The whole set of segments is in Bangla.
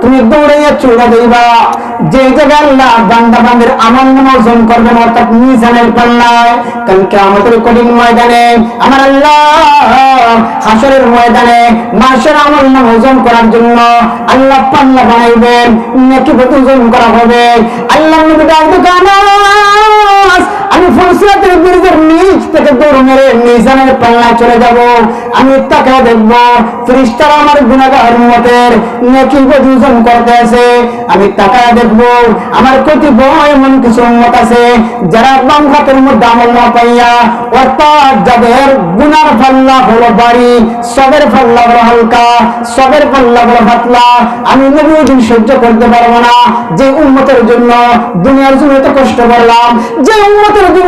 তুমি দৌড়াইয়া চলে যাইবা। যে জায়গায় আল্লাহ বান্দা বান্দের আমল নামা ওজন করবেন, অর্থাৎ মিজানের পাল্লায় কালকে আমাদের কঠিন ময়দানে, আমার আল্লাহ হাসরের ময়দানে মাসের আমল নাম ওজন করার জন্য আল্লাহ পাল্লা বানাইবেন, নাকি ওজন করা হবে। আল্লাহ নবী ডাক আমি ফুলসিরাতের ব্রিজের নিচ থেকে দৌড় মেরে মিজানের পাল্লায় চলে যাব। আমি তাকে দেখব। আমার গুণাগার মতের নেকি করতে আছে। আমি তাকায় দেখব। আমার এমন কিছু আছে যারা বাম হাতের মধ্যে আমল না পাইয়া, অর্থাৎ যাদের পাল্লা হলো বাড়ি, সবের পাল্লা বড় হালকা, সবের পাল্লা পাতলা। আমি নবী দিন সহ্য করতে পারব না। যে উন্মতের জন্য দুনিয়ার জন্য এত কষ্ট করলাম, যে উন্মতের জন্য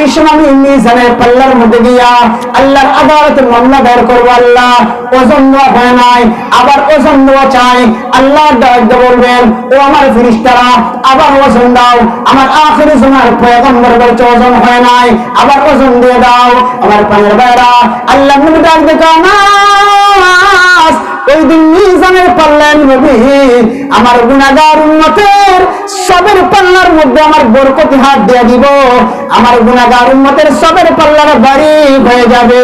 ওই সময় আমি মিজানের পাল্লার মধ্যে গিয়া আল্লাহর আদালতে মামলা দায়ের করব আল্লাহ। ওজন দেওয়া হয় নাই, আবার ওজন দেওয়া চাই। আল্লাহ ডাক দিয়ে বলবেন, ও আমার ফিরিস্তারা আবার ওজন দাও। আমার আখেরি সময় পয়গম্বর বলছে, ওজন হয় নাই, আবার ওজন দিয়ে দাও। আমার পানের বাইরা আল্লাহ নবী ডাক দেখা না ওই দিন আমার গুণাগার উন্নতের মধ্যে আমার আমার গুণাগার উন্নতের সবের পাল্লার বাড়ি হয়ে যাবে।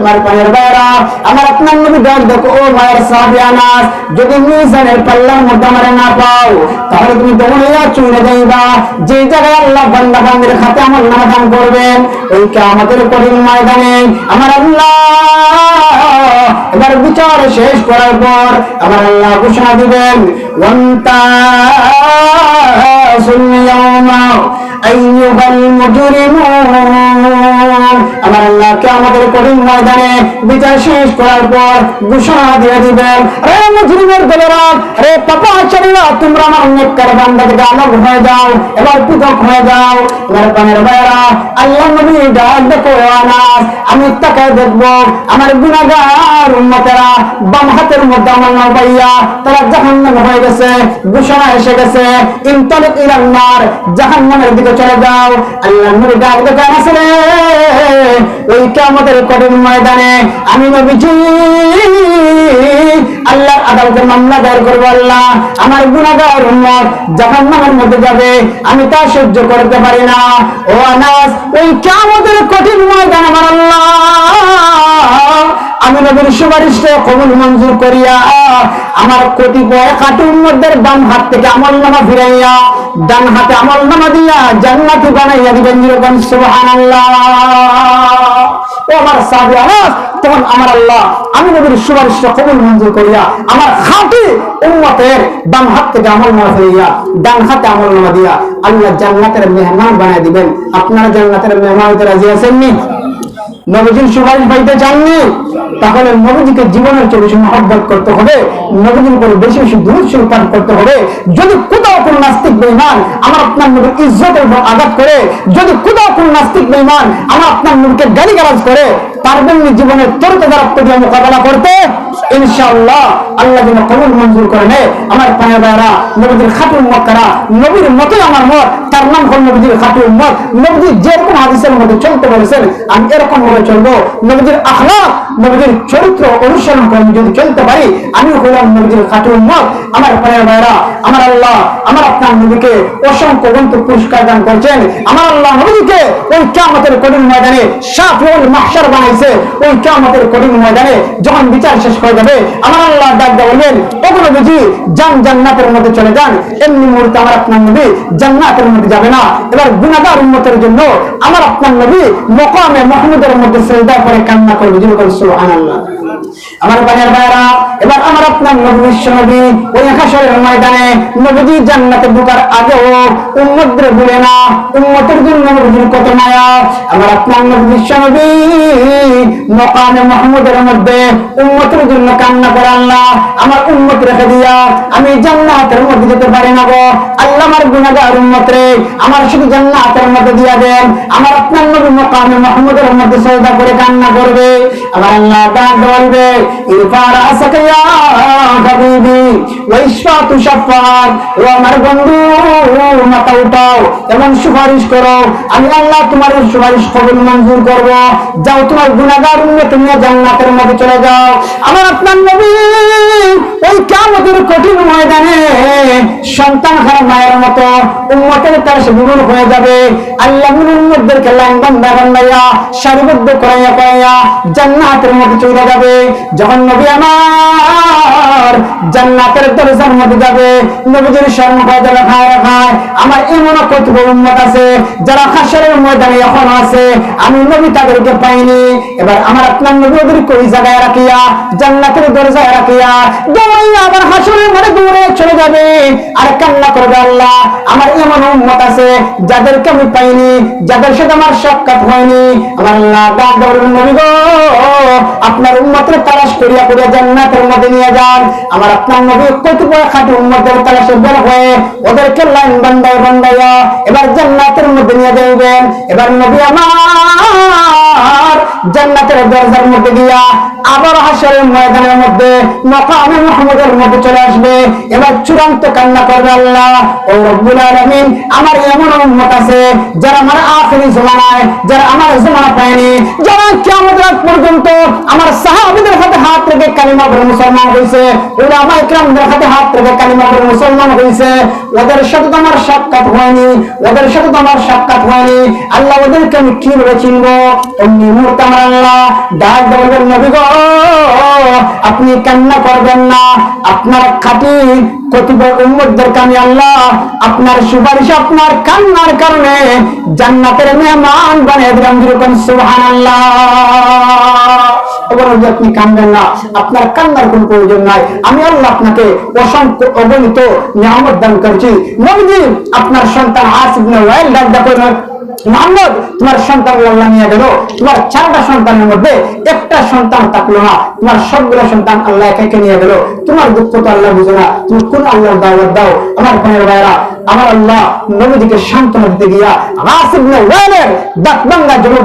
আমার পায়ের বাইরা আমার আপনার নবী ডাক দেখো, ও মায়ের সাবিয়ানাস যদি মিজানের পাল্লার মধ্যে আমার না পাও, তাহলে তুমি দৌড়িয়া চলে যাইবা যে জায়গায় আল্লাহ বান্দা বান্দির খাতে আমার নামাধান করবেন, ওই আমাদের কঠিন ময়দানে আমার আল্লাহ এবার বিচার শেষ করার পর আমার আল্লাহ ঘোষণা দিবেন আমার আল্লাহকে আমাদের কঠিন ময়দানে বিচার শেষ করার পর ঘোষণা দিয়ে দিবেন রে মুজরিমের দলেরা রে পাপা আচারীরা তোমরা আমার হয়ে যাও এবার পৃথক হয়ে যাও এবার পানের আল্লাহ নবী ডাক দেখো আনাস আমি তাকে দেখব আমার গুণাগার উন্মতেরা বাম হাতের মধ্যে আমার নাম পাইয়া তারা জাহান্নাম হয়ে গেছে ঘোষণা এসে গেছে ইন্টারনেট ইলান্নার জাহান্নামের দিকে চলে যাও আল্লাহ নবী ডাক দেখো আসলে। ওই আমাদের কঠিন ময়দানে আমি আল্লাহর আদালতে মামলা দায়ের করব আল্লাহ। আমার গুণাগার উন্মত জাহান্নামের মধ্যে যাবে, আমি তা সহ্য করতে পারি না। ও আনাস, ওই আমাদের কঠিন ময়দান আমার আল্লাহ। আমি নবীর সুপারিশকে কবুল মঞ্জুর করিয়া, আমার কতিপয় কাটুর মধ্যে বাম হাত থেকে আমার নামা ফিরাইয়া ডান হাতে আমল নামা দিয়া জান্নাতি বানাইয়া দিবেন যেরকম সুবহানাল্লাহ। ও আমার তখন আমার আল্লাহ আমি নবীর সুপারিশকে কবুল মঞ্জুর করিয়া আমার খাঁটি উম্মতের বাম হাত থেকে আমল নামা ফিরাইয়া ডান হাতে আমল নামা দিয়া আল্লাহ জান্নাতের মেহমান বানাই দিবেন। আপনারা জান্নাতের মেহমান হতে রাজি আছেননি নবীজির সুপারিশ পাইতে চাননি? তাহলে নবীজিকে জীবনের চেয়ে বেশি মহব্বত করতে হবে, নবীজির উপরে বেশি বেশি দূর পাঠ করতে হবে। যদি কোন নাস্তিক বেইমান আমার আপনার নবীর ইজ্জতের উপর আঘাত করে, যদি কোথাও কোন নাস্তিক বেইমান আমার আপনার নবীকে গালি গালাজ করে পারবেন জীবনের তরিত দ্বারা মোকাবেলা করতে আল্লাহ যেন কবুল মঞ্জুর করে নেয়। আমার পায়ে নবীদের মক্কারা নবীর আমার মত, তার নাম হল খাটুর মত যেরকম হাদিসের মধ্যে চলতে আমি এরকম ভাবে চলবো। নবীজির আখলাক নবীজির চরিত্র অনুসরণ করে আমি যদি চলতে পারি আমি হলাম খাটুর মত আমার আমার আল্লাহ, আমার আপনার নবীকে অসংখ্য গ্রন্থ পুরস্কার দান করছেন। আমার আল্লাহ নবীকে ওই কামতের কঠিন ময়দানে সাফিউল মাহশার বানাইছে। ওই কামতের কঠিন ময়দানে যখন বিচার শেষ হয়ে যাবে। আমার আল্লাহ ডাক দিয়ে বলবেন ওগুলো বুঝি যান জান্নাতের মধ্যে চলে যান, এমনি মুহূর্তে আমার আপনার নবী জান্নাতের মধ্যে যাবে না। এবার গুণাদার উন্মতের জন্য আমার আপনার নবী মকামে মাহমুদের মধ্যে সেজদা করে কান্না করে যিনি করে সুবহানাল্লাহ। আমার বানের ভাইরা, এবার আমার আপনার নবী নবী ওই হাসরের ময়দানে নবীজি জান্নাতে ঢোকার আগেও উম্মতদের বলে না, উম্মতের জন্য নবীজির কত মায়া। আমার আপনার নবী নবী মকামে মাহমুদের মধ্যে উম্মতের জন্য কান্না করে আল্লাহ, আমার উম্মত রেখে দিয়া আমি জান্নাতের মধ্যে যেতে পারি না গো। আল্লাহ আমার গুনাহগার উম্মত রে, আমার শুধু জান্নাতের মধ্যে দিয়া দেন। আমার আপনার নবী মকামে মাহমুদের মধ্যে সজদা করে কান্না করবে। আমার আল্লাহ বলবে ইরফার আসাকিয়া হাবিবি ওয়াইশফা তুশাফার ও আমার বন্ধু, মাথা উঠাও, এমন সুপারিশ করো। আমি আল্লাহ তোমার সুপারিশ কবুল মঞ্জুর করব। যাও তোমার গুনাহগার জান্নাতের মধ্যে চলে যাও। আমার আপনার নবী ওই কিয়ামতের কঠিন ময়দানে সন্তান হারা মায়ের মতো উম্মতের তার বিমূল হয়ে যাবে। আল্লাহ উম্মতদেরকে লাইন বান্ধা বান্ধাইয়া সারিবদ্ধ করাইয়া করাইয়া জান্নাতের মধ্যে চলে যাবে। যখন নবী আমার জান্নাতের দরজার মধ্যে যাবে। নবীজির সম্মুখে যারা খায় রাখায় আমার এমন কতব উম্মত আছে, যারা হাসরের ময়দানে এখন আছে, আমি নবী তাদেরকে পাইনি। এবার আমার আপনার নবী ওদেরকে ওই জায়গায় রাখিয়া, জান্নাতের দরজায় রাখিয়া, দৌড়াইয়া আবার হাসরের মধ্যে দৌড়ে চলে যাবে? আর কান্না করবে আল্লাহ, আমার এমন উম্মত আছে, যাদেরকে আমি পাইনি, যাদের সাথে আমার সাক্ষাৎ হয়নি। আল্লাহ ডাক নবী গো, আপনার উম্মতের তালাশ করিয়া করিয়া জান্নাতের মধ্যে নিয়ে যান। আমার আপনার নবী কতিপয় খাটি উম্মতের সে বের হয়ে ওদেরকে লাইন বান্দায় বান্ধাইয়া এবার জান্নাত নিয়ে যাইবেন। এবার নবী আমার জান্নাতের দরজার মধ্যে গিয়া আবার হাসরের ময়দানের মধ্যে, মকামে মাহমুদের মধ্যে চলে আসবে। এবার চূড়ান্ত কান্না করবে আল্লাহ। ও রব্বুল আলামিন, আমার এমন উম্মত আছে যারা আমার আখেরি জমানায়, যারা আমার জমানা পায়নি, যারা কিয়ামত রাত পর্যন্ত আমার সাহাবীদের হাতে হাত রেখে কালিমা পড়ে মুসলমান হয়েছে উলামা ইকরামদের হাতে হাত রেখে কালিমা পড়ে মুসলমান হয়েছে ওদের সাথে তো আমার সাক্ষাৎ হয়নি, ওদের সাথে তো আমার সাক্ষাৎ আল্লাহ ওদেরকে আমি কীভাবে চিনবো? অমনি মুহূর্তে আল্লাহ ডাক দেবেন নবী আপনি কান্না করবেন না। আপনার খাঁটি কতিপয় উম্মতদেরকে আমি আল্লাহ আপনার সুপারিশ, আপনার কান্নার কারণে জান্নাতের মেহমান বানিয়ে দিলাম। যেরকম সুবহানাল্লাহ। আপনি কান্দেন না, আপনার কান্নার কোন প্রয়োজন নাই। আমি আল্লাহ আপনাকে অসংখ্য অগণিত নিয়ামত দান করছি। নবীজি, আপনার সন্তান ডাক দেখো মোহাম্মদ, তোমার সন্তান আল্লাহ নিয়ে গেল। তোমার চারটা সন্তানের মধ্যে একটা সন্তান থাকল না। তোমার সবগুলো সন্তান আল্লাহ একে নিয়ে গেল। তোমার দুঃখ তো আল্লাহ বুঝো না। তুমি কোন আল্লাহর দাওয়াত দাও? আমার বোনের ভাইরা আমার আল্লাহ দিতে গিয়া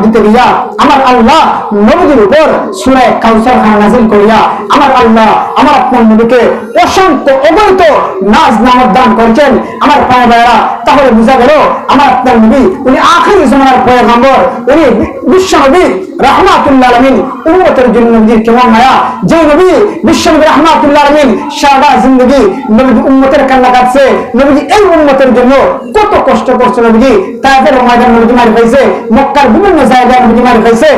দিতে গিয়া, আমার উপর সুরায় কাউসার খান নাজিল করিয়া, আমার আল্লাহ আমার নবীকে অসংখ্য অগণিত নাজ নামত দান করছেন। আমার পায়ে ভাইরা তাহলে বোঝা গেল আমার আপনার নবী, উনি আখেরি জমানার পয়গম্বর, উনি বিশ্ব নবী রহমাতুল্লাহ আলমিন। উম্মতের জন্য নবীর কেমন মায়া? যে নবী বিশ্বনবী রহমাতুল্লাহ আলমিন সারা জিন্দগি নবী উম্মতের কান্না কাটছে। নবীজি এই উম্মতের জন্য কত কষ্ট করছে নবীজি? তাদের ময়দান নবীজি মারি হয়েছে মক্কার বিভিন্ন জায়গায় নবীজি মারি হয়েছে